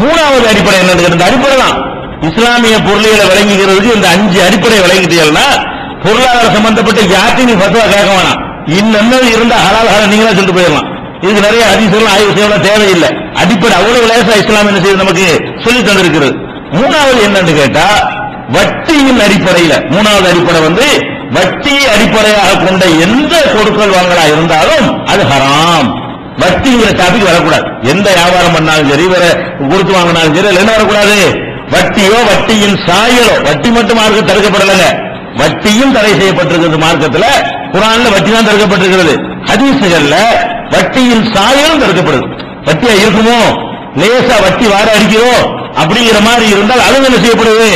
மூணாவது அடிப்படை என்னன்னு இந்த அடிப்படை தான் இஸ்லாமிய பொருளியலை விளங்குகிறதுக்கு இந்த அஞ்சு அடிப்படை விளங்கிட்டீங்கன்னா பொருளாதார சம்பந்தப்பட்ட யார்ட்டையும் நீ ஃபத்வா கேட்க வேணாம். இன்னும் இருந்தா ஹலால் ஹலால் நீங்களா சொல்லிட்டு போயிடலாம். இதுக்கு நிறைய அதிசயம் ஆய்வு செய்யலாம் தேவையில்லை. அடிப்படை அவ்வளவு லேசா இஸ்லாம் என்ன செய்யுது நமக்கு சொல்லி தந்திருக்கிறது. மூணாவது என்னன்னு கேட்டா வட்டியின் அடிப்படையில மூணாவது அடிப்படை வந்து வட்டியை அடிப்படையாக கொண்ட எந்த கொடுக்கல் வாங்கலா இருந்தாலும் அது ஹராம். வட்டிங்கிற டாபிக் வரக்கூடாது. எந்த வியாபாரம் பண்ணாலும் சரி வேற கொடுத்து வாங்கினாலும் சரி என்ன வரக்கூடாது. வட்டியோ வட்டியின் சாயலோ வட்டி மட்டும் மார்க்கம் தடுக்கப்படலைங்க. வட்டியும் தடை செய்யப்பட்டிருக்கிறது மார்க்கத்தில். குரான்ல வட்டி தான் தடுக்கப்பட்டிருக்கிறது. ஹதீசுகள்ல வட்டியின் சாயலும் தடுக்கப்படுது. வட்டியா இருக்குமோ? லேசா வட்டி வாடை அடிக்கிறோம் அப்படிங்கிற மாதிரி இருந்தால் அது என்ன செய்யப்படுது?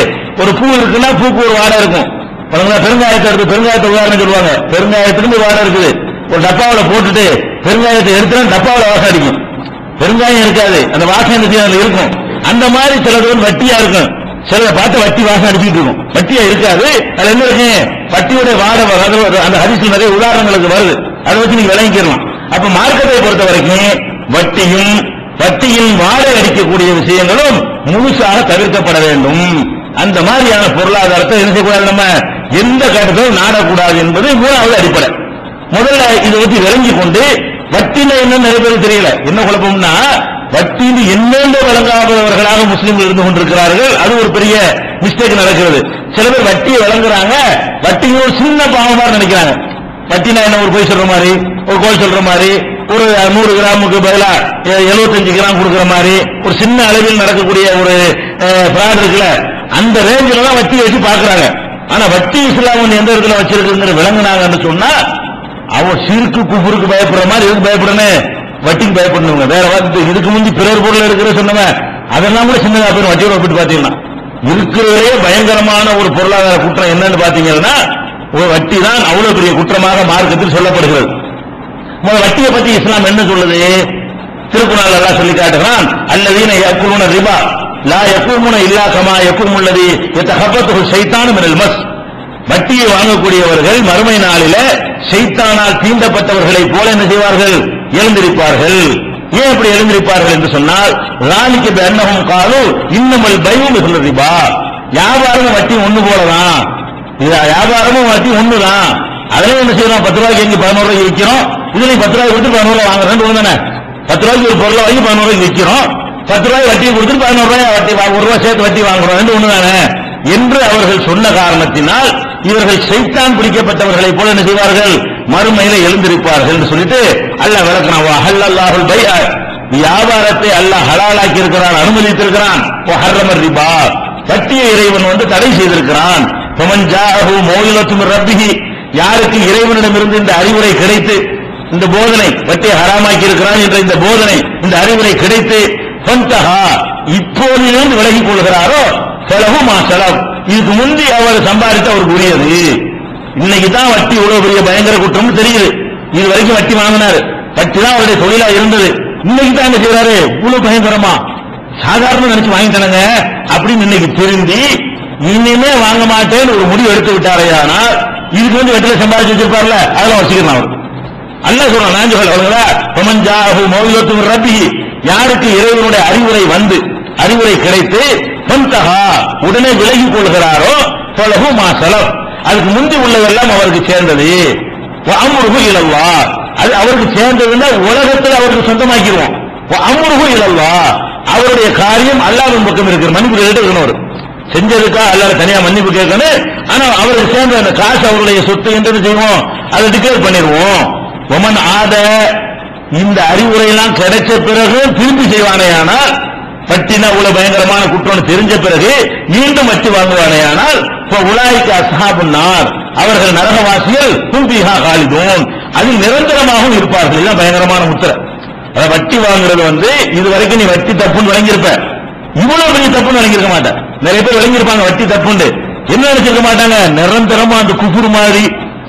ஒரு பூ இருக்குன்னா பூக்கு ஒரு வாடை இருக்கும். பெருங்காயத்தை இருக்கு பெருங்காயத்தை உதாரணம் சொல்லுவாங்க. பெருங்காயத்துக்கு ஒரு வாடை இருக்குது. ஒரு டப்பாவில் போட்டுட்டு பெருங்காயத்தை எடுத்துனா டப்பாவில் வாசம் அடிக்கும். பெருங்காயம் இருக்காது. அந்த வாசம் என்ன செய்யும்? இருக்கும். அந்த மாதிரி சிலது வட்டியா இருக்கும். சிலரை பார்த்து வட்டி வாசம் அடிச்சுட்டு இருக்கும். வட்டியா இருக்காது. அது என்ன இருக்கு? வட்டியோட வாட அந்த ஹரிசு நிறைய உதாரணங்களுக்கு வருது. அதை வச்சு நீங்க விளங்கிக்கலாம் அப்ப மார்க்கத்தை பொறுத்த வரைக்கும் வட்டியும் வட்டியில் வாடகை அடிக்கக்கூடிய விஷயங்களும் முழுசாக தவிர்க்கப்பட வேண்டும். அந்த மாதிரியான பொருளாதாரத்தை என்ன செய்யக்கூடாது நம்ம? எந்த கட்டத்திலும் நாடக்கூடாது என்பது மூணாவது அடிப்படை. முதல்ல இதை பற்றி விளங்கி கொண்டு வட்டியில என்ன நிறைய பேருக்கு தெரியல. என்ன குழப்பம்னா வட்டியில் என்னென்ன வழங்காதவர்களாக முஸ்லீம்கள் இருந்து கொண்டிருக்கிறார்கள் அது ஒரு பெரிய மிஸ்டேக் நடக்கிறது. சில பேர் வட்டியை வழங்குறாங்க வட்டியும் ஒரு சின்ன பாவமா நினைக்கிறாங்க. வட்டினா என்ன ஒரு பொய் சொல்ற மாதிரி ஒரு கோல் சொல்ற மாதிரி ஒரு நூறு கிராமுக்கு பதிலா எழுபத்தஞ்சு கிராம் கொடுக்குற மாதிரி ஒரு சின்ன அளவில் நடக்கக்கூடிய ஒரு பிராட் இருக்குல்ல அந்த ரேஞ்சில தான் வட்டி வச்சு பாக்குறாங்க ஆனா வட்டி இஸ்லாம் எந்த இடத்துல வச்சிருக்குங்கிற விளங்குனாங்கன்னு சொன்னா அவன் சிறுக்கு குப்புருக்கு பயப்படுற மாதிரி எதுக்கு பயப்படணும்? வட்டிக்கு பயப்படணுங்க. வேற வார்த்தை இதுக்கு முந்தி பிறர் பொருள் எடுக்கிற சொன்னவன் அதெல்லாம் கூட சின்னதா போய் வட்டியோட ஒப்பிட்டு பாத்தீங்கன்னா இருக்கிறதே பயங்கரமான ஒரு பொருளாதார குற்றம் என்னன்னு பாத்தீங்கன்னா ஒரு வட்டி தான் அவ்வளவு பெரிய குற்றமாக மார்க்கத்தில் சொல்லப்படுகிறது. வட்டியை பத்தி இஸ்லாம் என்ன சொல்லுது? திருக்குறள் எல்லாம் சொல்லி காட்டுகிறான். அல்லதீன யக்குலுன ரிபா. லா யக்குமுன இல்லா கமா யக்கும் உள்ளது எத்தஹபத்துஹு ஷைத்தானு மினல் மஸ். வட்டியை வாங்கக்கூடியவர்கள் மறுமை நாளில செய்தானால் தீண்டப்பட்டவர்களைப் போல என்ன செய்வார்கள்? எழுந்திருப்பார்கள். ஏன் இப்படி எழுந்திருப்பார்கள் என்று சொன்னால் ராணிக்கு பெண்ணகம் காலு இன்னமல் பயம் மிகுந்த வியாபாரமும் வட்டி ஒண்ணு போலதான். இது வியாபாரமும் வட்டி ஒண்ணுதான். அதே என்ன செய்யறோம்? பத்து ரூபாய்க்கு எங்க பதினோரு ரூபாய்க்கு விற்கிறோம் இதுல பத்து ரூபாய் கொடுத்து பதினோரு ரூபாய் வாங்குறேன் தானே பத்து ரூபாய்க்கு ஒரு பொருளை வாங்கி பதினோரு ரூபாய்க்கு விற்கிறோம் பத்து ரூபாய் வட்டி கொடுத்துட்டு பதினோரு ரூபாய் வட்டி ஒரு ரூபாய் சேர்த்து வட்டி வாங்குறோம். ரெண்டு ஒண்ணு தானே என்று அவர்கள் சொன்ன காரணத்தினால் இவர்கள் சைத்தான் பிடிக்கப்பட்டவர்களை போல என்ன செய்வார்கள்? மறுமையில எழுந்திருப்பார்கள் என்று சொல்லிட்டு அல்ல விளக்குறான் பை வியாபாரத்தை அல்லாஹ் ஹலாலாக்கி இருக்கிறான் அனுமதித்திருக்கிறான் ஹர்ரமர் ரிபா. வட்டியை இறைவன் வந்து தடை செய்திருக்கிறான். ஃபமன் ஜாஅஹு யாருக்கு இறைவனிடமிருந்து இந்த அறிவுரை கிடைத்து இந்த போதனை வட்டியை ஹராமாக்கி இருக்கிறான் என்ற இந்த போதனை இந்த அறிவுரை கிடைத்து இப்போதிலிருந்து விலகிக் கொள்கிறாரோ? செலவு மா செலவு இதுக்கு முந்தி அவர் சம்பாதித்து அவருக்கு உரியது இன்னைக்கு தான் வட்டி இவ்வளவு பெரிய பயங்கர குற்றம்னு தெரியுது. இது வரைக்கும் வட்டி வாங்கினாரு. வட்டி தான் அவருடைய தொழிலா இருந்தது. இன்னைக்கு தான் என்ன செய்யறாரு இவ்வளவு பயங்கரமா. சாதாரண நினைச்சு வாங்கிட்டானுங்க. அப்படின்னு இன்னைக்கு திருந்தி இனிமே வாங்க மாட்டேன்னு ஒரு முடிவு எடுத்து விட்டாரையானால் இதுக்கு வந்து வெட்டில சம்பாதிச்சு வச்சிருப்பார்ல? அதெல்லாம் வச்சுக்கலாம் அவர் அல்ல சொல்றான் நான் சொல்லுங்களா பமஞ்சாஹு மௌலியத்தும் ரபி யாருக்கு இறைவனுடைய அறிவுரை வந்து அறிவுரை கிடைத்து உடனே விலகி கொள்கிறாரோ? தொலகு மாசலம். அதுக்கு முந்தி உள்ளதெல்லாம் அவருக்கு சேர்ந்தது. அமுருகு இலல்லா. அது அவருக்கு சேர்ந்ததுன்னா உலகத்தில் அவருக்கு சொந்தமாக்கிடுவோம். அமுருகு இலல்லா. அவருடைய காரியம் அல்லாவின் பக்கம் இருக்கிற மன்னிப்பு கேட்டு இருக்கணும். அவர் செஞ்சதுக்கா அல்லாத தனியா மன்னிப்பு கேட்கணும். ஆனா அவருக்கு சேர்ந்த அந்த காசு அவருடைய சொத்து என்று செய்வோம். அதை டிக்ளேர் பண்ணிடுவோம். ஒமன் ஆத இந்த அறிவுரையெல்லாம் கிடைச்ச பிறகு திருப்பி செய்வானேயானால் வட்டினா இவ்வளவு பயங்கரமான குற்றம் தெரிஞ்ச பிறகு மீண்டும் வட்டி வாங்குவானேயானால் இப்ப உலாய்க்கு அஸ்ஹாபுன்னார் அவர்கள் நரகவாசிகள் கும்பிஹா காலிதோன் அது நிரந்தரமாகவும் இருப்பார்கள். இதுதான் பயங்கரமான முத்திரை. அதை வட்டி வாங்குறது வந்து இது வரைக்கும் நீ வட்டி தப்புன்னு விளங்கியிருப்ப. இவ்வளவு பெரிய தப்புன்னு விளங்கியிருக்க மாட்டேன். நிறைய பேர் விளங்கியிருப்பாங்க வட்டி தப்புண்டு என்ன நினைச்சிருக்க மாட்டாங்க? நிரந்தரமா அந்த குஃபுர் மாதிரி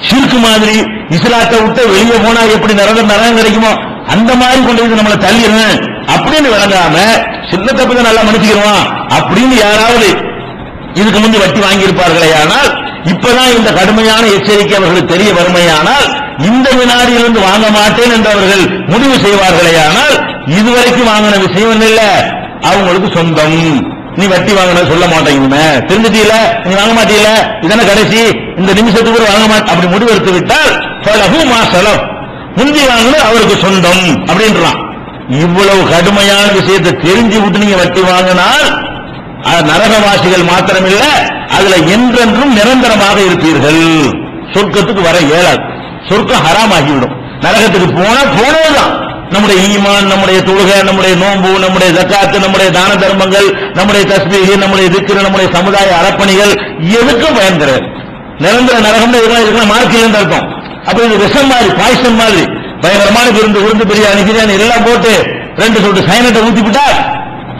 சிறுக்கு மாதிரி இஸ்லாத்தை விட்டு வெளியே போனா எப்படி நிரந்தர நரகம் கிடைக்குமோ? அந்த மாதிரி கொண்டு வந்து நம்மளை தள்ளிடுறேன் அப்படின்னு விளங்காம சின்ன தப்பு தான் நல்லா மன்னிச்சுக்கிறோம்? அப்படின்னு யாராவது இதுக்கு முந்தி வட்டி வாங்கியிருப்பார்களே ஆனால் இப்பதான் இந்த கடுமையான எச்சரிக்கை அவர்களுக்கு தெரிய வறுமையானால் இந்த வினாடியிலிருந்து வாங்க மாட்டேன் என்று அவர்கள் முடிவு செய்வார்களே ஆனால் இதுவரைக்கும் வாங்கின விஷயம் இல்ல. அவங்களுக்கு சொந்தம். நீ வட்டி வாங்கின சொல்ல மாட்டேங்குமே தெரிஞ்சுட்டீல நீ வாங்க மாட்டீல இதான கடைசி. இந்த நிமிஷத்துக்கு கூட வாங்க மாட்டேன். அப்படி முடிவெடுத்து விட்டால் பலகு மாசலம். முந்தி வாங்கினது அவருக்கு சொந்தம். அப்படின்றான். இவ்வளவு கடுமையான விஷயத்தை தெரிஞ்சு விட்டு நீங்க வட்டி வாங்கினால் அது நரகவாசிகள் மாத்திரமில்ல அதுல என்றென்றும் நிரந்தரமாக இருப்பீர்கள். சொர்க்கத்துக்கு வர இயலாது. சொர்க்கம் ஹராமாகிவிடும். நரகத்துக்கு போனா போனதுதான். நம்முடைய ஈமான் நம்முடைய தொழுகை நம்முடைய நோன்பு நம்முடைய ஜக்காத்து நம்முடைய தான தர்மங்கள் நம்முடைய தஸ்மீக நம்முடைய திக்கிற நம்முடைய சமுதாய அறப்பணிகள் எதுக்கும் பயன் தராது நிரந்தர நரகம் இதெல்லாம் இதெல்லாம் மார்க்கில் அர்த்தம். அப்ப இது விஷம் மாதிரி பாய்சன் மாதிரி. பயங்கரமான விருந்து விருந்து பிரியாணி பிரியாணி எல்லாம் போட்டு ரெண்டு சொல்லிட்டு சைனட்டை ஊத்தி விட்டா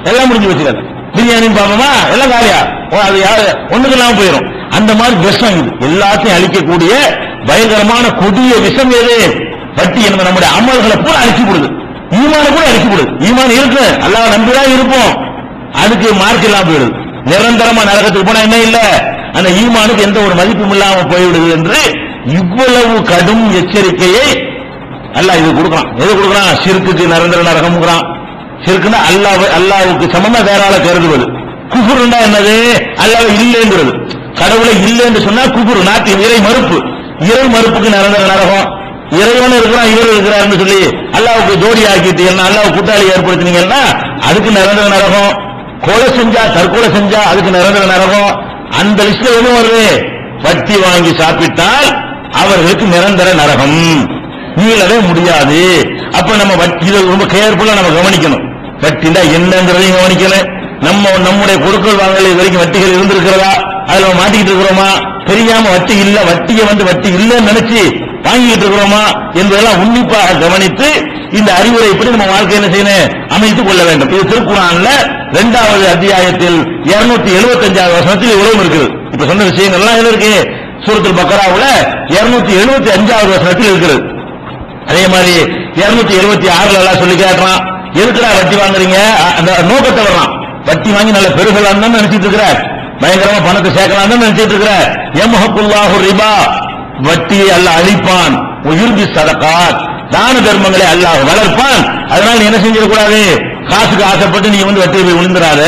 எல்லாம் முடிஞ்சு வச்சுக்காது பிரியாணி பார்ப்போமா எல்லாம் காலியா? ஓ, அது யாரு? ஒண்ணுக்கு இல்லாம போயிடும் அந்த மாதிரி விஷம் இது. எல்லாத்தையும் அழிக்கக்கூடிய பயங்கரமான கொடிய விஷம் எது? வட்டி என்பது நம்முடைய அமல்களை கூட அழிச்சு கொடுது ஈமான கூட அழிச்சு கொடுது ஈமான் இருக்கு அல்லாஹ் நம்பிதான் இருப்போம். அதுக்கு மார்க் இல்லாம போயிடுது. நிரந்தரமா நரகத்துக்கு போனா என்ன இல்ல? அந்த ஈமானுக்கு எந்த ஒரு மதிப்பும் இல்லாம போய்விடுது என்று இவ்வளவு கடும் எச்சரிக்கையை அல்லாஹ் இது கொடுக்குறான். எது கொடுக்குறான்? சிறுக்குக்கு நிரந்தர நரகம்ங்கிறான். சிறுக்குன்னா அல்லாஹ் அல்லாவுக்கு சமமா வேற ஆளை கருதுவது குஃபுருண்டா என்னது? அல்லாஹ் இல்லைங்கிறது. கடவுளை இல்லை என்று சொன்னா குஃபுரு நாட்டின் இறை மறுப்பு. இறை மறுப்புக்கு நிரந்தர நரகம். இறைவன் இருக்கிறான் இவர் இருக்கிறார்னு சொல்லி அல்லாவுக்கு ஜோடி ஆக்கிட்டீங்கன்னா அல்லாஹ் கூட்டாளி ஏற்படுத்தினீங்கன்னா அதுக்கு நிரந்தர நரகம். கொலை செஞ்சா தற்கொலை செஞ்சா அதுக்கு நிரந்தர நரகம். அந்த லிஸ்ட்ல எதுவும் வருது? வட்டி வாங்கி சாப்பிட்டால் அவர்களுக்கு நிரந்தர நரகம். மீளவே முடியாது. அப்ப நம்ம வட்டி இதை ரொம்ப கேர்ஃபுல்லா நம்ம கவனிக்கணும். வட்டினா என்னங்கிறதையும் கவனிக்கணும் நம்ம நம்முடைய கொடுக்கல் வாங்கல இது வரைக்கும் வட்டிகள் இருந்திருக்கிறதா? அதுல நம்ம மாட்டிக்கிட்டு இருக்கிறோமா? தெரியாம வட்டி இல்ல வட்டியை வந்து வட்டி இல்லைன்னு நினைச்சு வாங்கிட்டு இருக்கிறோமா? என்பதெல்லாம் உன்னிப்பாக கவனித்து இந்த அறிவுரை எப்படி நம்ம வாழ்க்கை என்ன செய்யணும்? அமைத்துக் கொள்ள வேண்டும். இது திருக்குறான்ல இரண்டாவது அத்தியாயத்தில் இருநூத்தி எழுபத்தி அஞ்சாவது வருஷத்தில் இவ்வளவு இருக்குது. இப்ப சொன்ன விஷயங்கள்லாம் இதுல இருக்கு. சூரத்தில் பக்கராவுல இருநூத்தி எழுபத்தி அஞ்சாவது வருஷத்தில் இருக்கிறது அதே மாதிரி இருநூத்தி எழுபத்தி ஆறுல எல்லாம் சொல்லி கேட்கறான் எதுக்குடா வட்டி வாங்குறீங்க? அந்த நோக்கத்தை வர்றான். வட்டி வாங்கி நல்ல பெருகலாம் தான் நினைச்சிட்டு இருக்கிற. பயங்கரமா பணத்தை சேர்க்கலாம் தான் நினைச்சிட்டு இருக்கிற. எம்ஹக்குல்லாஹு ரிபா. வட்டியை அல்ல அழிப்பான். உயிர்பி சதக்கார் தான தர்மங்களை அல்லாஹ் வளர்ப்பான். அதனால நீ என்ன செஞ்சிடக்கூடாது காசுக்கு ஆசைப்பட்டு நீ வந்து வட்டியை போய் விழுந்துடாத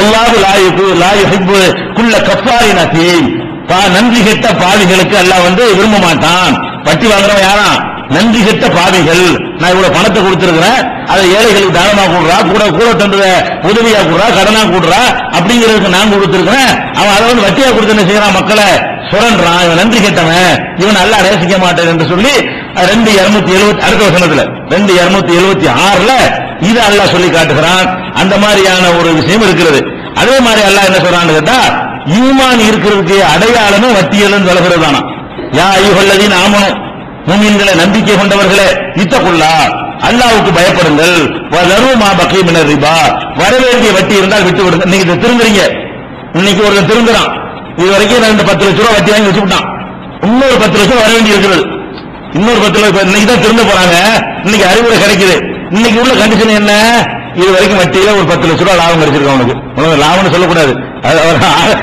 ஒல்லாது லாயுப்பு லாயுஹிப்பு குள்ள கப்பாரி நசி பா நன்றி கெட்ட பாவிகளுக்கு அல்லாஹ் வந்து விரும்ப மாட்டான். வட்டி வாங்குறவன் யாரான் நன்றி கெட்ட பாவிகள் நான் இவ்வளவு பணத்தை கொடுத்திருக்கிறேன். அதை ஏழைகளுக்கு தானமா கொடுறா? கூட கூட தந்துட உதவியா கொடுறா? கடனா கொடுறா? அப்படிங்கிறதுக்கு நான் கொடுத்திருக்கிறேன். அவன் அதை வந்து வட்டியா கொடுத்து என்ன செய்யறான் மக்களை? சுரன்றான் இவன் நன்றி கெட்டவன். இவன் நல்லா நேசிக்க மாட்டேன் என்று சொல்லி ரெண்டு இருநூத்தி எழுபத்தி அடுத்த வசனத்துல ரெண்டு இருநூத்தி எழுபத்தி ஆறுல இது அல்லாஹ் சொல்லி காட்டுகிறான். அந்த மாதிரியான ஒரு விஷயம் இருக்கிறது. அதே மாதிரி அல்லாஹ் என்ன சொல்றான்னு கேட்டா ஈமான் இருக்கிறதுக்கு அடையாளமே வட்டியலும் விலகிறது தானா யா ஐயுகல்லதீன் ஆமனும் மூமின்களை நம்பிக்கை கொண்டவர்களே இத்தக்குள்ளா அல்லாவுக்கு பயப்படுங்கள். வதருமா பக்கை ரிபா. வரவேண்டிய வட்டி இருந்தால் விட்டு விடுங்க இன்னைக்கு இதை திருந்துறீங்க. இன்னைக்கு ஒருத்தன் திருந்துறான். இது வரைக்கும் ரெண்டு பத்து லட்ச ரூபா வட்டி வாங்கி வச்சுக்கிட்டான். இன்னொரு பத்து லட்சம் வர வேண்டி இருக்கிறது இன்னொரு பத்து லட்சம் இன்னைக்கு தான் திருந்த போறாங்க. இன்னைக்கு அறிவுரை கிடைக்குது. இன்னைக்கு உள்ள கண்டிஷன் என்ன? இது வரைக்கும் வட்டியில ஒரு பத்து லட்ச ரூபா லாபம் கிடைச்சிருக்கு அவனுக்கு. உனக்கு லாபம்னு சொல்லக்கூடாது. அது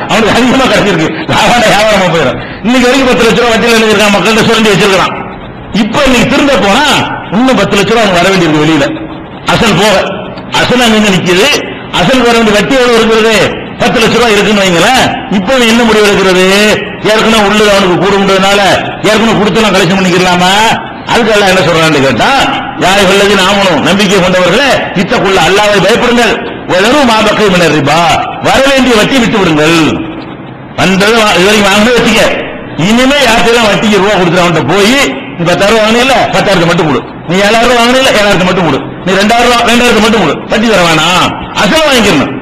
அவனுக்கு அதிகமா கிடைச்சிருக்கு. லாபம் வியாபாரமா போயிடும். இன்னைக்கு வரைக்கும் பத்து லட்ச ரூபா வட்டியில் இருக்கான் மக்கள்கிட்ட சுரண்டி வச்சிருக்கான் இப்ப இன்னைக்கு திருந்த போனா இன்னும் பத்து லட்ச ரூபா அவனுக்கு வர வேண்டியிருக்கு வெளியில. அசல் போக. அசல் அங்க நிக்குது. அசல் வர வேண்டிய வட்டி எவ்வளவு இருக்கிறது? பத்து லட்ச ரூபாய் இருக்குன்னு வைங்களேன். இப்ப என்ன முடிவு எடுக்கிறது? ஏற்கனவே உள்ளது அவனுக்கு கூடுன்றதுனால ஏற்கனவே கொடுத்து நான் கலெக்ஷன் பண்ணிக்கலாமா அதுக்கெல்லாம் என்ன சொல்றான்னு கேட்டா யாரை உள்ளது நாமனும் நம்பிக்கை கொண்டவர்களே இத்தக்குள்ள அல்லாவை பயப்படுங்கள். வெறும் மாபக்கை மினர் ரிபா. வர வேண்டிய வட்டி விட்டு விடுங்கள். வந்தது இதுவரைக்கும் இது வரைக்கும் வச்சுக்க இனிமே யார்கிட்ட வட்டிக்கு ரூபா கொடுத்துரு அவன்கிட்ட போய் நீ பத்தாயிரம் வாங்கினீல்ல பத்தாயிரத்து மட்டும் கொடு. நீ ஏழாயிரம் ரூபா வாங்கினீல்ல ஏழாயிரத்து மட்டும் கொடு. நீ ரெண்டாயிரம் ரூபா ரெண்டாயிரத்து மட்டும் கொடு. வட்டி தர வேணாம். அசல் வாங்கிக்கணும்.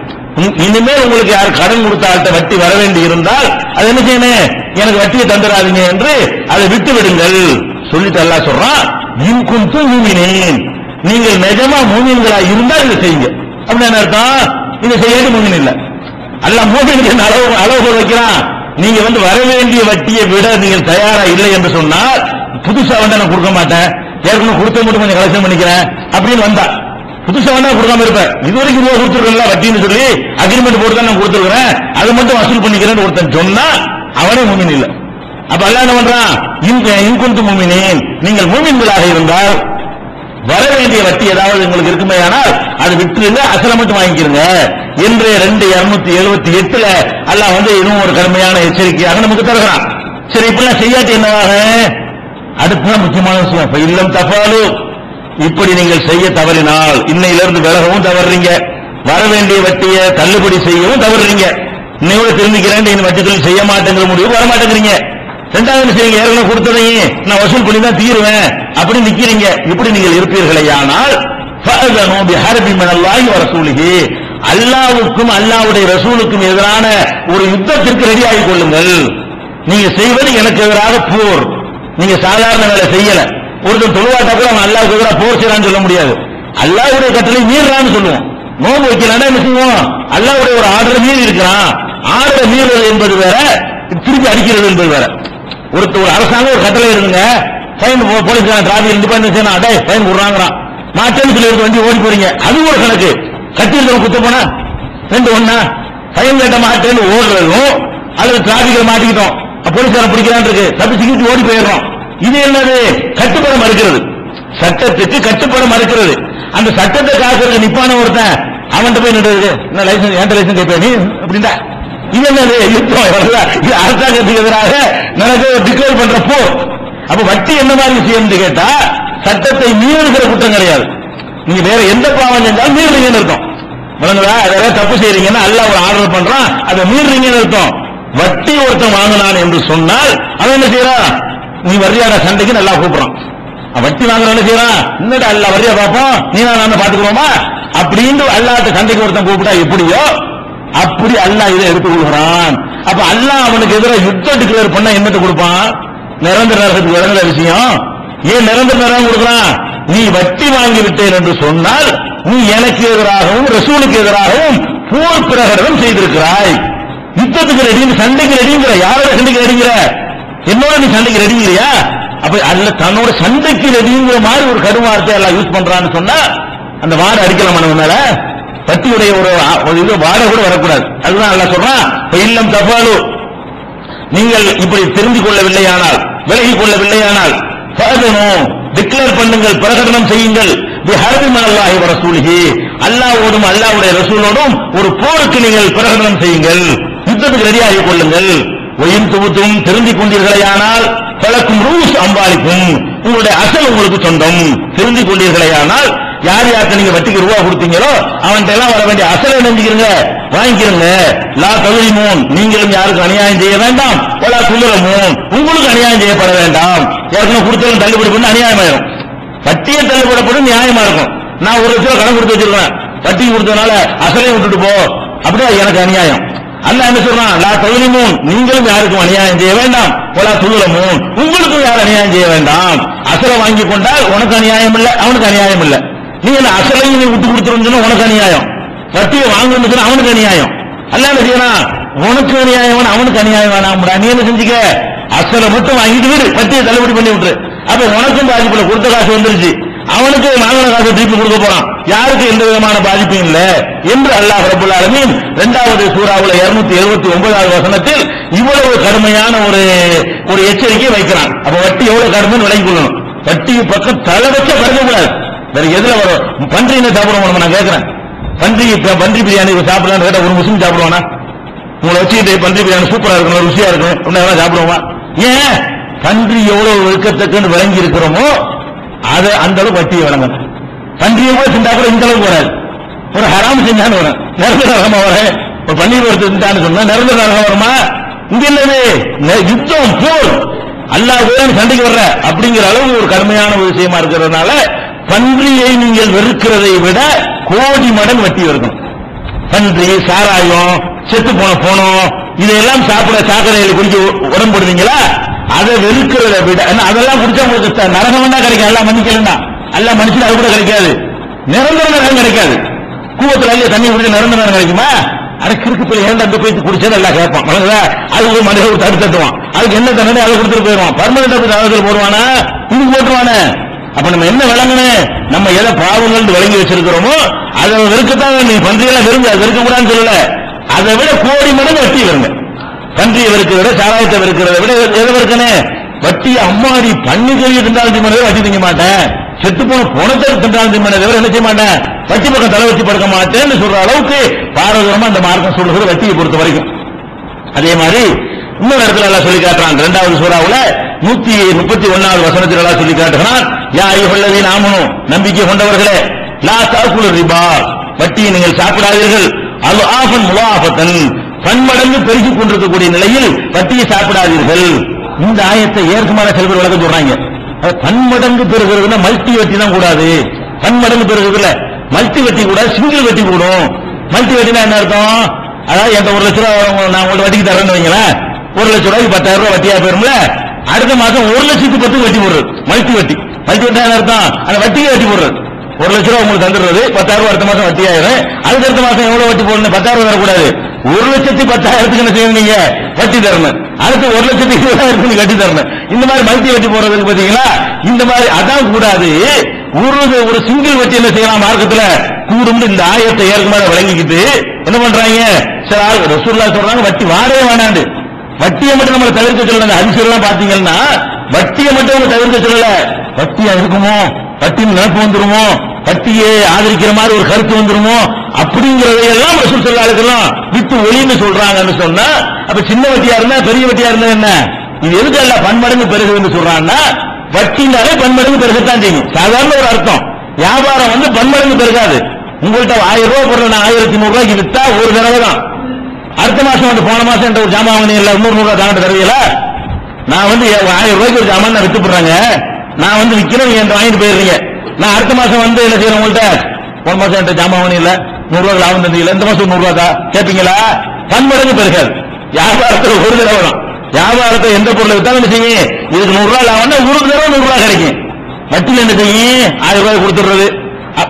இனிமேல் உங்களுக்கு யார் கடன் கொடுத்த ஆள்கிட்ட வட்டி வர வேண்டி இருந்தால் அது என்ன செய்யணும் எனக்கு வட்டியை தந்துடாதீங்க என்று அதை விட்டு விடுங்கள் சொல்லிட்டு எல்லாம் சொல்றான். இன் குந்தும் மூமினேன். நீங்கள் நிஜமா மூமின்களா இருந்தால் இதை செய்யுங்க. அப்படின்னு என்ன அர்த்தம்? இதை செய்யாது மூமின் இல்லை. அல்ல மூமினுக்கு அளவு அளவு அளவுகோல் வைக்கிறான் நீங்க வந்து வர வேண்டிய வட்டியை விட நீங்கள் தயாரா இல்லை என்று சொன்னால் புதுசா வந்து நான் கொடுக்க மாட்டேன். ஏற்கனவே கொடுத்த மட்டும் கொஞ்சம் கலெக்ஷன் பண்ணிக்கிறேன் அப்படின்னு வந்தா. புதுசா வந்தா கொடுக்காம இருப்பேன். இது வரைக்கும் ரூபா கொடுத்துருக்கல வட்டின்னு சொல்லி அக்ரிமெண்ட் போட்டு தான் நான் கொடுத்துருக்கிறேன். அதை மட்டும் வசூல் பண்ணிக்கிறேன்னு ஒருத்தன் சொன்னா அவனே மூமின் இல்லை. அப்ப அல்ல என்ன பண்றான்? இன்குந்து மூமினின். நீங்கள் மூமின்களாக இருந்தால் வர வேண்டிய வட்டி ஏதாவது உங்களுக்கு இருக்குமே ஆனால் அது விட்டுருங்க அசலை மட்டும் வாங்கிக்கிறங்க என்று ரெண்டு இருநூத்தி எழுபத்தி எட்டுல அல்லாஹ் வந்து இன்னும் ஒரு கடுமையான எச்சரிக்கையாக நமக்கு தருகிறான். சரி இப்பெல்லாம் செய்யாட்டி என்னவாக? அடுத்தான் முக்கியமான விஷயம் இல்லம் தபாலு இப்படி நீங்கள் செய்ய தவறினால் இன்னையிலிருந்து விலகவும் தவறுறீங்க. வர வேண்டிய வட்டியை தள்ளுபடி செய்யவும் தவறுறீங்க. இன்னையோட திரும்பிக்கிறேன் இந்த வட்டத்தில் செய்ய மாட்டேங்கிற முடிவு வர மாட்டேங்கிறீங்க. ரெண்டாவது செய்யுங்க ஏற்கனவே கொடுத்ததையும் நான் வசூல் பண்ணி தான் தீருவேன். அப்படி நிக்கிறீங்க. இப்படி நீங்கள் இருப்பீர்களே ஆனால் ரசூலுகி அல்லாவுக்கும் அல்லாவுடைய ரசூலுக்கும் எதிரான ஒரு யுத்தத்திற்கு ரெடியாகிக் கொள்ளுங்கள். நீங்க செய்வது எனக்கு எதிராக போர். நீங்க சாதாரண வேலை செய்யல. ஒருத்தன் தொழுவாட்டா கூட அவன் அல்லாவுக்கு எதிராக போர்ச்சிடான்னு சொல்ல முடியாது. அல்லாவுடைய கட்டளை மீறான்னு சொல்லுவோம். நோன்பு வைக்கலாம்னா என்ன செய்வோம்? அல்லாவுடைய ஒரு ஆர்டர் மீறி இருக்கிறான். ஆர்டர் மீறுவது என்பது வேற திருப்பி அடிக்கிறது என்பது வேற. ஒருத்தர் ஒரு அரசாங்கம் ஒரு கட்டளை இருங்க ஃபைன் போலீஸ்காரன் டிராபிக் இண்டிபெண்டன்ஸ் செய்யணும் அடே ஃபைன் விடுறாங்கிறான். மாட்டேன்னு சொல்லி வண்டி ஓடி போறீங்க. அது ஒரு கணக்கு. கட்டி இருக்கவன் குத்த போனா? ரெண்டு ஒன்னா ஃபைன் கட்ட மாட்டேன்னு ஓடுறதும் அல்லது டிராபிக்ல மாட்டிக்கிட்டோம். அப்ப போலீஸ்காரன் பிடிக்கிறான் இருக்கு. தப்பிச்சுக்கிட்டு ஓடி போயிடுறோம் இது என்னது? கட்டுப்பட மறுக்கிறது. சட்டத்துக்கு கட்டுப்பட மறுக்கிறது. அந்த சட்டத்தை காக்கிறது நிப்பான ஒருத்தன் அவன்கிட்ட போய் நின்றது என்ன லைசன்ஸ் என்கிட்ட லைசன்ஸ் கேட்பேன் நீ? அப்படின்டா இது என்னது? யுத்தம் இது அரசாங்கத்துக்கு எதிராக நடக்க டிக்ளேர் பண்ற போர் அப்ப வட்டி என்ன மாதிரி விஷயம் கேட்டா சட்டத்தை மீறுகிற குற்றம் கிடையாது. நீங்க வேற எந்த பாவம் செஞ்சாலும் மீறுறீங்கன்னு அர்த்தம். விளங்குதா? வேற தப்பு செய்யறீங்கன்னா அல்ல ஒரு ஆர்டர் பண்றான். அதை மீறுறீங்கன்னு அர்த்தம். வட்டி ஒருத்தன் வாங்கினான் என்று சொன்னால் அவன் என்ன செய்யறான் நீ வரியாட சண்டைக்கு நல்லா கூப்பிடுறான். அவன் வட்டி வாங்குறான் என்ன செய்யறான் என்னடா அல்ல வரியா பார்ப்போம்? நீ நான் பாத்துக்கிறோமா அப்படின்னு அல்லாட்ட சண்டைக்கு ஒருத்தன் கூப்பிட்டா எப்படியோ அப்படி அல்லாஹ் இதை எடுத்துக் கொள்கிறான் அப்ப அல்லாஹ் அவனுக்கு எதிராக யுத்தம் டிக்ளேர் பண்ண என்னத்தை கொடுப்பான்? நிரந்தர நரகத்துக்கு இறங்குற விஷயம். ஏன் நிரந்தர நரகம் கொடுக்குறான்? நீ வட்டி வாங்கி விட்டேன் என்று சொன்னால் நீ எனக்கு எதிராகவும் ரசூலுக்கு எதிராகவும் போர் பிரகடனம் செய்திருக்கிறாய். யுத்தத்துக்கு ரெடி சண்டைக்கு ரெடிங்கிற யாரோட சண்டைக்கு ரெடிங்கிற என்னோட நீ சண்டைக்கு ரெடி இல்லையா? அப்ப அல்ல தன்னோட சண்டைக்கு ரெடிங்கிற மாதிரி ஒரு கடும் வார்த்தை எல்லாம் யூஸ் பண்றான்னு சொன்னா அந்த வாடை அடிக்கலாம் நம்ம மேல. பத்தியுடைய ஒரு இது வாடை கூட வரக்கூடாது. அதுதான் நல்லா சொல்றான். இல்லம் தபாலு நீங்கள் இப்படி தெரிந்து கொள்ளவில்லையானால் விலகி கொள்ளவில்லையானால் டிக்ளேர் பண்ணுங்கள் பிரகடனம் செய்யுங்கள். அல்லாஹி வ அல்லாவோடும் அல்லாவுடைய ரசூலோடும் ஒரு போருக்கு நீங்கள் பிரகடனம் செய்யுங்கள். யுத்தத்துக்கு ரெடியாகிக் கொள்ளுங்கள். ஒயின் துபுத்தும் திருந்திக் கொண்டீர்களேயானால் பழக்கும் ரூஸ் அம்பாலிக்கும் உங்களுடைய அசல் உங்களுக்கு சொந்தம். திருந்திக் கொண்டீர்களேயானால் யார் யாருக்கு நீங்க வட்டிக்கு ரூபா கொடுத்தீங்களோ அவன்கிட்ட எல்லாம் வர வேண்டிய அசலை நினைஞ்சுக்கிறங்க வாங்கிக்கிறங்க லா தகுதிமூன் நீங்களும் யாருக்கும் அநியாயம் செய்ய வேண்டாம். ஒலா துல்லரமூன் உங்களுக்கு அநியாயம் செய்யப்பட வேண்டாம். ஏற்கனவே கொடுத்தாலும் தள்ளுபடி பண்ணி அநியாயமாயிரும். வட்டியை தள்ளுபடப்படும் நியாயமா இருக்கும் நான் ஒரு லட்சம் கடன் கொடுத்து வச்சிருக்கேன் வட்டி கொடுத்ததுனால அசலையும் விட்டுட்டு போ. அப்படியே எனக்கு அநியாயம். அல்லாஹ் என்ன சொல்றான்? லா தகுதிமூன் நீங்களும் யாருக்கும் அநியாயம் செய்ய வேண்டாம். போலா துல்லரமூன் உங்களுக்கும் யாரும் அநியாயம் செய்ய வேண்டாம். அசலை வாங்கி கொண்டால் உனக்கு அநியாயம் இல்லை அவனுக்கு அநியாயம் இல்லை. நீ என்ன அசலையும் நீ விட்டு கொடுத்துருன்னு உனக்கு அநியாயம். வட்டியை வாங்கணும்னு சொன்னா அவனுக்கு அநியாயம். அல்ல என்ன செய்யறான்? உனக்கு அநியாயம் வேணாம், அவனுக்கு அநியாயம் வேணாம். நீ என்ன செஞ்சுக்க? அசலை மட்டும் வாங்கிட்டு விடு வட்டியை தள்ளுபடி பண்ணி விட்டுரு. அப்ப உனக்கும் பாதிப்புல கொடுத்த காசு வந்துருச்சு. அவனுக்கு வாங்கின காசு திருப்பி கொடுக்க போறான். யாருக்கு எந்த விதமான பாதிப்பும் இல்ல என்று அல்லாஹ் ரபுல் ஆலமீன் இரண்டாவது சூறாவுல 279 எழுபத்தி ஒன்பதாவது வசனத்தில் இவ்வளவு கடுமையான ஒரு ஒரு எச்சரிக்கை வைக்கிறான். அப்ப வட்டி எவ்வளவு கடுமைன்னு விலகி கொள்ளணும். வட்டி பக்கம் தலை வச்ச கூடாது வேற எதுல வரும்? பன்றி என்ன சாப்பிடுவோம் நான் கேட்கிறேன். பன்றி பன்றி பிரியாணி சாப்பிடலாம்னு கேட்டா ஒரு முஸ்லீம் சாப்பிடுவானா? உங்களை வச்சுக்கிட்டு பன்றி பிரியாணி சூப்பரா இருக்கணும் ருசியா இருக்கணும் இன்னும் சாப்பிடுவோமா ஏன்? பன்றி எவ்வளவு வெறுக்கத்தக்கன்னு விளங்கி இருக்கிறோமோ அது அந்த அளவுக்கு வட்டியை வழங்கணும் பன்றியை கூட செஞ்சா கூட இந்த அளவுக்கு வராது. ஒரு ஹராம் செஞ்சான்னு வரும். நிரந்தர ரகமா வரும் ஒரு பன்னீர் ஒருத்தர் செஞ்சான்னு சொன்னா நிரந்தர ரகம் வருமா? இங்க என்னது யுத்தம் போர். அல்லாஹ் சண்டைக்கு வர்ற? அப்படிங்கிற அளவு ஒரு கடுமையான ஒரு விஷயமா இருக்கிறதுனால பன்றியை நீங்கள் வெறுக்கிறதை விட கோடி மடங்கு வட்டி இருக்கும் பன்றி சாராயம் செத்து போன போனோம். இதையெல்லாம் சாப்பிட சாக்கடையில் குடிக்க உடம்பு போடுவீங்களா அதை வெறுக்கிறத விட ஏன்னா அதெல்லாம் குடிச்சா உங்களுக்கு நரகம் தான் கிடைக்கும்? எல்லாம் மன்னிக்கலன்னா. எல்லாம் மனுஷன் அது கூட கிடைக்காது. நிரந்தர நரகம் கிடைக்காது. கூவத்துல ஐயா தண்ணி குடிச்சு நிரந்தர நரகம் கிடைக்குமா? அடக்கிற்கு போய் ஏன் அந்த போய் குடிச்சா எல்லாம் கேட்பான். வணங்குதா? அது ஒரு மனிதர் தடுத்து தட்டுவான். அதுக்கு என்ன தண்டனை? அதை கொடுத்துட்டு போயிடுவான். பர்மனண்டா போய் தகவல் போடுவானா? இது போட்டுருவானே. அப்ப நம்ம என்ன விளங்கணும்? நம்ம எதை பாவங்கள் விளங்கி வச்சிருக்கிறோமோ அதை வெறுக்கத்தான் நீ பன்றியெல்லாம் வெறுங்க. வெறுக்க கூடாதுன்னு சொல்லல. அதை விட கோடி மடங்கு வட்டி வருங்க பன்றியை வெறுக்கிறத விட சாராயத்தை வெறுக்கிறத விட எதை வட்டி அம்மாடி பண்ணி கறி இருந்தாலும் திம்மனை வட்டி திங்க மாட்டேன். செத்து போன போனத்தை தின்றாலும் திம்மனை தவிர என்ன செய்ய மாட்டேன்? வட்டி பக்கம் தலை வச்சு படுக்க மாட்டேன்னு சொல்ற அளவுக்கு பாரதூரமா அந்த மார்க்கம் சொல்லுகிறது வட்டியை பொறுத்த வரைக்கும். அதே மாதிரி இன்னொரு இடத்துல எல்லாம் சொல்லி காட்டுறான். இரண்டாவது சூறாவுல நூத்தி முப்பத்தி ஒன்னாவது வசனத்தில் எல்லாம் சொல்லி காட்டுகிறான். யா ஐயுள்ளதை நாமனும் நம்பிக்கை கொண்டவர்களே லா தாக்குல ரிபா. வட்டியை நீங்கள் சாப்பிடாதீர்கள். அல் ஆஃபன் முலாஃபத்தன். பன்மடங்கு பெருகிக் கொண்டிருக்கக்கூடிய நிலையில் வட்டியை சாப்பிடாதீர்கள். இந்த ஆயத்தை ஏற்கமான சில பேர் விளக்கம் சொல்றாங்க பன்மடங்கு பெறுகிறதுனா மல்டி வட்டி தான் கூடாது. பன்மடங்கு பெறுகிறதுல மல்டி வட்டி கூட சிங்கிள் வட்டி கூடும். மல்டி வட்டினா என்ன அர்த்தம்? அதாவது எந்த ஒரு லட்ச ரூபா நான் உங்கள்ட்ட வட்டிக்கு தரேன்னு வைங்களேன். ஒரு லட்ச ரூபாய்க்கு பத்தாயிரம் ரூபாய் வட்டியா போயிரும்ல? அடுத்த மாசம் ஒரு லட்சத்துக்கு பத்து வட்டி போடுறது மல்டி வட்டி. மல்டி வட்டி என்ன அர்த்தம்? அந்த வட்டிக்கு வட்டி போடுறது. ஒரு லட்ச ரூபா உங்களுக்கு தந்துடுறது பத்தாயிரம் ரூபாய் அடுத்த மாசம் வட்டி ஆயிரும் அதுக்கு அடுத்த மாசம் எவ்வளவு வட்டி போடணும்? பத்தாயிரம் ரூபாய் தரக்கூடாது. ஒரு லட்சத்தி பத்தாயிரத்துக்கு என்ன செய்யணும் நீங்க வட்டி தரணும். அடுத்து ஒரு லட்சத்தி இருபதாயிரத்துக்கு கட்டி தரணும். இந்த மாதிரி மல்டி வட்டி போடுறதுக்கு பாத்தீங்களா இந்த மாதிரி அதான் கூடாது. ஒரு ஒரு சிங்கிள் வட்டி என்ன செய்யலாம்? மார்க்கத்துல கூடும் இந்த ஆயத்தை ஏற்கனவே விளங்கிக்கிட்டு என்ன பண்றாங்க? சில ஆள் ரசூல்லா சொல்றாங்க வட்டி வாடவே வேணாண்டு வட்டியை மட்டும் நம்மளை தவிர்க்க சொல்லல. அதிசயம் பாத்தீங்கன்னா வட்டியை மட்டும் அவங்க தவிர்க்க சொல்லல. வட்டியா இருக்குமோ? வட்டின்னு நினைப்பு வந்துருமோ? வட்டியை ஆதரிக்கிற மாதிரி ஒரு கருத்து வந்துருமோ? அப்படிங்கறதையெல்லாம் ரசூல் சொல்லாளுக்கெல்லாம் வித்து ஒளின்னு சொல்றாங்கன்னு சொன்னா அப்ப சின்ன வட்டியா இருந்தா பெரிய வட்டியா இருந்தா என்ன? இது எதுக்கு அல்ல பன்மடங்கு பெருகுதுன்னு சொல்றாங்கன்னா வட்டினாலே பன்மடங்கு பெருகத்தான் செய்யும். சாதாரண ஒரு அர்த்தம். வியாபாரம் வந்து பன்மடங்கு பெருகாது. உங்கள்ட்ட ஆயிரம் ரூபாய் பொருள் நான் ஆயிரத்தி நூறு ரூபாய்க்கு வித்தா ஒரு தடவை தான். அடுத்த மாசம் வந்து போன மாசம் என்ற ஒரு ஜாமான் வாங்கினீங்க இல்ல நூறு ரூபாய் தாங்கிட்டு தருவீங்களா? நான் வந்து ஆயிரம் ரூபாய்க்கு ஒரு ஜாமான் நான் வித்து நான் வந்து விற்கிறேன் என்கிட்ட வாங்கிட்டு போயிடுறீங்க. நான் அடுத்த மாசம் வந்து என்ன செய்யறேன் உங்கள்ட்ட? போன மாசம் என்கிட்ட ஜாமான் வாங்கினீங்க நூறு ரூபாய் லாபம் தந்தீங்களா? இந்த மாசம் நூறு ரூபாய் தான் கேட்பீங்களா? பன்மடங்கு பெருகாது வியாபாரத்தில் ஒரு தடவை தான் வியாபாரத்தை எந்த பொருளை வித்தாலும் என்ன செய்யும் இதுக்கு நூறு ரூபாய் லாபம்னா ஒரு தடவை நூறு ரூபாய் கிடைக்கும். வட்டியில் என்ன செய்யும் ஆயிரம் ரூபாய் கொடுத்துடுறது.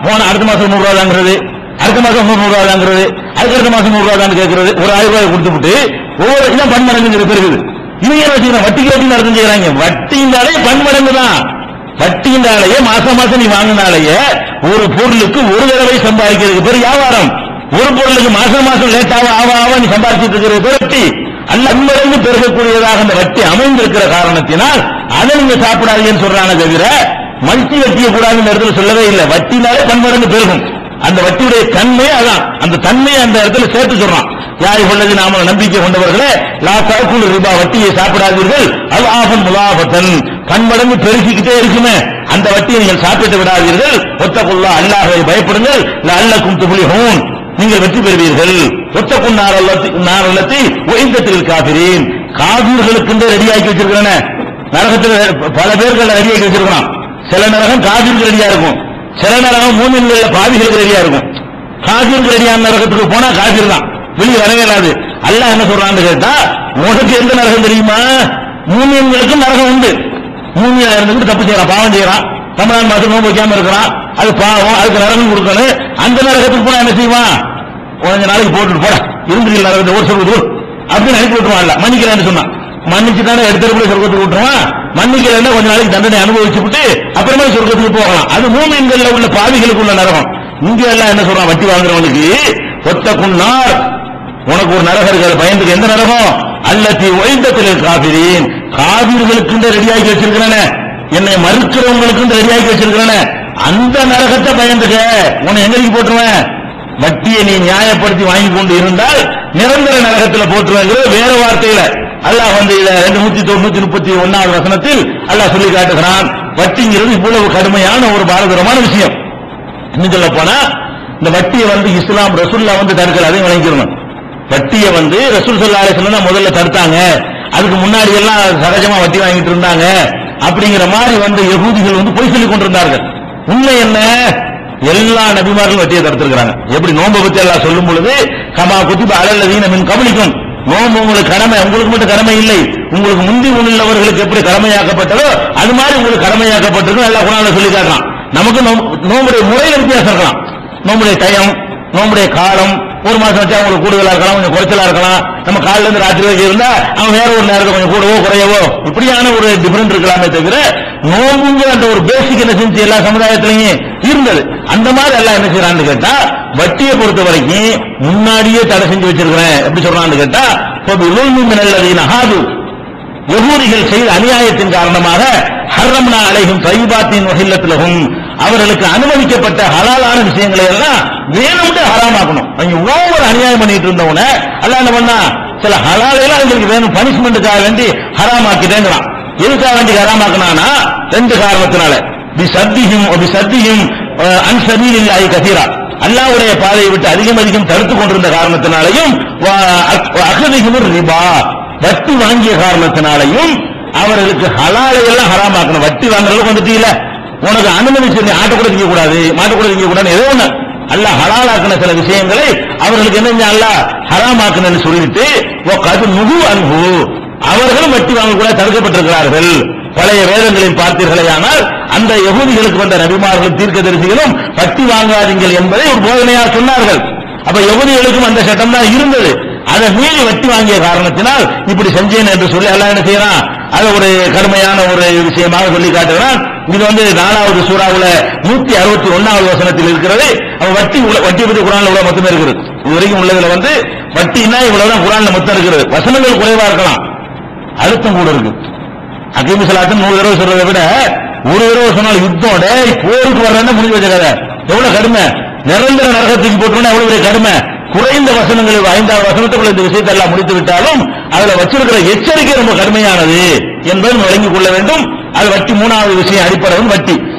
போன அடுத்த மாசம் நூறு ரூபாய் தாங்கிறது. அடுத்த மாசம் நூறு ரூபாய் தாங்கிறது. அதுக்கு அடுத்த மாசம் நூறு ரூபாய் தான் கேட்கறது. ஒரு ஆயிரம் ரூபாய் கொடுத்துட்டு ஒவ்வொரு இதான் பன்மடங்குங்கிற பெருகுது. இவங்க என்ன வச்சுக்கிறோம் வட்டிக்கு வட்டி நடந்து செய்யறாங்க. வட்டினாலே பன்மடங்கு தான். வட்டியினாலேயே மாசம் மாசம் நீ வாங்கினாலேயே ஒரு பொருளுக்கு ஒரு தடவை சம்பாதிக்கிறதுக்கு பேர் வியாபாரம். ஒரு பொருளுக்கு மாசம் மாசம் லேட்டாக ஆவ ஆவா நீ சம்பாதிச்சிட்டு இருக்கிற பேர் வட்டி. அல்ல அன்பிலிருந்து பெருகக்கூடியதாக அந்த வட்டி அமைந்திருக்கிற காரணத்தினால் அதை நீங்க சாப்பிடாதீங்கன்னு சொல்றான தவிர மல்டி வட்டியை கூடாதுன்னு இடத்துல சொல்லவே இல்லை. வட்டினாலே பன்மடங்கு பெருகும். அந்த வட்டியுடைய தன்மை அதான். அந்த தன்மையை அந்த இடத்துல சேர்த்து சொல்றான். யாரை கொண்டது நாம நம்பிக்கை கொண்டவர்களே லா சாக்குள் ரூபாய் வட்டியை சாப்பிடாதீர்கள். அது ஆபன் முலாபத்தன் பன்மடங்கு பெருகிக்கிட்டே இருக்குமே. அந்த வட்டியை நீங்கள் சாப்பிட்டு விடாதீர்கள். ஒத்தக்குள்ளா அல்லாஹை பயப்படுங்கள். அல்லக்கும் துபுலி ஹோன் நீங்கள் வெற்றி பெறுவீர்கள். ஒத்த நாரல்லத்தி நாரல்லத்தி ஒய்ந்தத்தில் காபிரீன். காபீர்களுக்கு ரெடியாக்கி வச்சிருக்கிறன. நரகத்தில் பல பேர்கள் ரெடியாக்கி வச்சிருக்கிறான். சில நரகம் காபீருக்கு ரெடியா இருக்கும். சில நரகம் மூமின்கள் பாவிகளுக்கு ரெடியா இருக்கும். காபீருக்கு ரெடியான நரகத்துக்கு போனா காபீர் தான். வெளியே வரவே இல்லாது. அல்லாஹ் என்ன சொல்றான்னு கேட்டா உனக்கு எந்த நரகம் தெரியுமா? மூமியன்களுக்கும் நரகம் உண்டு. மூமியா இருந்துட்டு தப்பு செய்யறான் பாவம் செய்யறான் ரமதான் மாசம் நோன்பு வைக்காம இருக்கிறான் அது பாவம் அதுக்கு நரகம் கொடுக்கணும். அந்த நரகத்துக்கு போனா என்ன செய்வான் கொஞ்ச நாளைக்கு போட்டுட்டு போட. இருந்து நரகத்தை ஒரு சொல்வது அப்படின்னு அனுப்பி விட்டுருவான்ல மன்னிக்கிறேன்னு சொன்னான் மன்னிச்சு தானே எடுத்து சொர்க்கத்துக்கு விட்டுருவான் மன்னிக்கலன்னா கொஞ்ச நாளைக்கு தண்டனை அனுபவிச்சு விட்டு அப்புறமா சொர்க்கத்துக்கு போகலாம். அது மூமின்கள்ல உள்ள பாவிகளுக்கு உள்ள நரகம். இங்க எல்லாம் என்ன சொல்றான்? வட்டி வாங்குறவனுக்கு ஒத்த குன்னார் உனக்கு ஒரு நரகம் இருக்கிற பயந்துக்கு. எந்த நரகம்? அல்லத்தி ஒய்ந்தத்தில் காபிரின். காவிர்களுக்கு ரெடியாகி வச்சிருக்கிறன. என்னை மறுக்கிறவங்களுக்கு ரெடியாகி வச்சிருக்கிறன. அந்த நரகத்தை பயந்துக்க உன்னை எங்கடிக்கு போட்டுருவேன்? வட்டியை நீ நியாயப்படுத்தி வாங்கி கொண்டு இருந்தால் நிரந்தர நரகத்தில் போட்டுருவேங்கிறது வேற வார்த்தையில. அல்லாஹ் வந்து இத ரெண்டு நூத்தி தொண்ணூத்தி முப்பத்தி ஒன்னாவது வசனத்தில் அல்லாஹ் சொல்லி காட்டுகிறான். வட்டிங்கிறது இவ்வளவு கடுமையான ஒரு பாரதூரமான விஷயம். இன்னும் சொல்ல போனா இந்த வட்டியை வந்து இஸ்லாம் ரசூல்லா வந்து தடுக்கல அதையும் வட்டியை வந்து ரசூல் சொல்லா முதல்ல தடுத்தாங்க. அதுக்கு முன்னாடி எல்லாம் சகஜமா வட்டி வாங்கிட்டு இருந்தாங்க. அப்படிங்கிற மாதிரி வந்து யகூதிகள் வந்து பொய் சொல்லிக் கொண்டிருந்தார்கள். உண்மை என்ன? எல்லா நபிமார்களும் வட்டியை தடுத்திருக்கிறாங்க. எப்படி? நோன்பை பத்தி எல்லாம் சொல்லும் பொழுது கமா குத்திப அலல்லதீன மின் கவனிக்கும் நோன்பு உங்களுக்கு கடமை உங்களுக்கு மட்டும் கடமை இல்லை. உங்களுக்கு முந்தி உள்ளவர்களுக்கு எப்படி கடமையாக்கப்பட்டதோ அது மாதிரி உங்களுக்கு கடமையாக்கப்பட்டிருக்கும் எல்லா குணால சொல்லி காட்டலாம் நமக்கு நோம்புடைய முறையில் வித்தியாசம் இருக்கலாம். நோம்புடைய டயம் நோம்புடைய காலம் ஒரு மாசம் வச்சா அவங்களுக்கு கூடுதலா இருக்கலாம் கொஞ்சம் குறைச்சலா இருக்கலாம். நம்ம காலையில இருந்து ராத்திரி வரைக்கும் இருந்தா அவன் வேற ஒரு நேரத்தில் கொஞ்சம் கூடவோ குறையவோ இப்படியான ஒரு டிஃபரெண்ட் இருக்கலாமே தவிர நோம்புங்கிற அந்த ஒரு பேசிக் என்ன செஞ்சு எல்லா சமுதாயத்திலையும் இருந்தது. அந்த மாதிரி எல்லாம் என்ன செய்யறான்னு கேட்டா வட்டியை பொறுத்த வரைக்கும் முன்னாடியே தடை செஞ்சு வச்சிருக்கிறேன். எப்படி சொல்றான்னு கேட்டா ஹாது எகூரிகள் செய்த அநியாயத்தின் காரணமாக ஹர்ரம்னா அலைகும் தைபாத்தின் வகில்லத்திலகும் அவர்களுக்கு அனுமதிக்கப்பட்ட ஹலாலான விஷயங்களை எல்லாம் வேணும்னு ஹராமாக்கணும். அவங்க ஓவர் அநியாயம் பண்ணிட்டு இருந்தவன அல்ல என்ன பண்ணா? சில ஹலாலையெல்லாம் அவங்களுக்கு வேணும் பனிஷ்மெண்ட்டுக்காக வேண்டி ஹராமாக்கிட்டேங்கிறான். எதுக்காக வேண்டி ஹராமாக்கினானா ரெண்டு காரணத்தினால. பி சத்தியும் பி சத்தியும் அன்சதியில் இல்லாய் கதீரா அல்லாவுடைய பாதையை விட்டு அதிகம் அதிகம் தடுத்துக் கொண்டிருந்த காரணத்தினாலையும் அகதிகும் ரிபா. வட்டி வாங்கிய காரணத்தினாலையும் அவர்களுக்கு ஹலாலை எல்லாம் ஹராமாக்கணும். வட்டி வாங்குறதுக்கு அளவுக்கு உனக்கு அனுமதி சொல்லி ஆட்ட கூட திங்க கூடாது மாட்ட கூட திங்க கூடாது ஏதோ ஒண்ணு. அல்ல ஹலாலாக்கின சில விஷயங்களை அவர்களுக்கு என்ன அல்ல ஹராமாக்குன்னு சொல்லிட்டு அது முகு அன்பு அவர்களும் வட்டி வாங்கக்கூடாது தடுக்கப்பட்டிருக்கிறார்கள். பழைய வேதங்களில் பார்த்தீர்களேயானால் அந்த யகுதிகளுக்கு வந்த நபிமார்கள் தீர்க்கதரிசிகளும் வட்டி வாங்காதீங்கள் என்பதை ஒரு போதனையாக சொன்னார்கள். அப்ப யகுதிகளுக்கும் அந்த சட்டம் தான் இருந்தது. அதை மீறி வட்டி வாங்கிய காரணத்தினால் இப்படி செஞ்சேன் என்று சொல்லி எல்லாம் என்ன செய்யறான்? அதை ஒரு கடுமையான ஒரு விஷயமாக சொல்லி காட்டுகிறான். இது வந்து நாலாவது சூறாவுல நூத்தி அறுபத்தி ஒன்னாவது வசனத்தில் இருக்கிறது. அவன் வட்டி உள்ள- வட்டி பற்றி குரான்ல உள்ள மொத்தமே இருக்குது. இது வரைக்கும் உள்ளதுல வந்து வட்டினா இவ்வளவுதான் குரான்ல மொத்தம் இருக்கிறது வசனங்கள் குறைவா இருக்கலாம். அழுத்தம் கூட இருக்கு. அகிமி சலாத்து நூறு தடவை சொல்றதை விட ஒரு தடவை சொன்னால் யுத்தம் போருக்கு வர்றதுன்னு முடிஞ்சு வச்ச கதை எவ்வளவு கடுமை. நிரந்தர நரகத்துக்கு போட்டோம்னா எவ்வளவு பெரிய கடுமை. குறைந்த வசனங்கள் ஐந்தாவது வசனத்துக்குள்ள இந்த விஷயத்தை எல்லாம் முடித்து விட்டாலும் அதுல வச்சிருக்கிற எச்சரிக்கை ரொம்ப கடுமையானது என்பதை விளங்கிக் கொள்ள வேண்டும். அது வட்டி மூணாவது விஷயம் அடிப்படை வட்டி.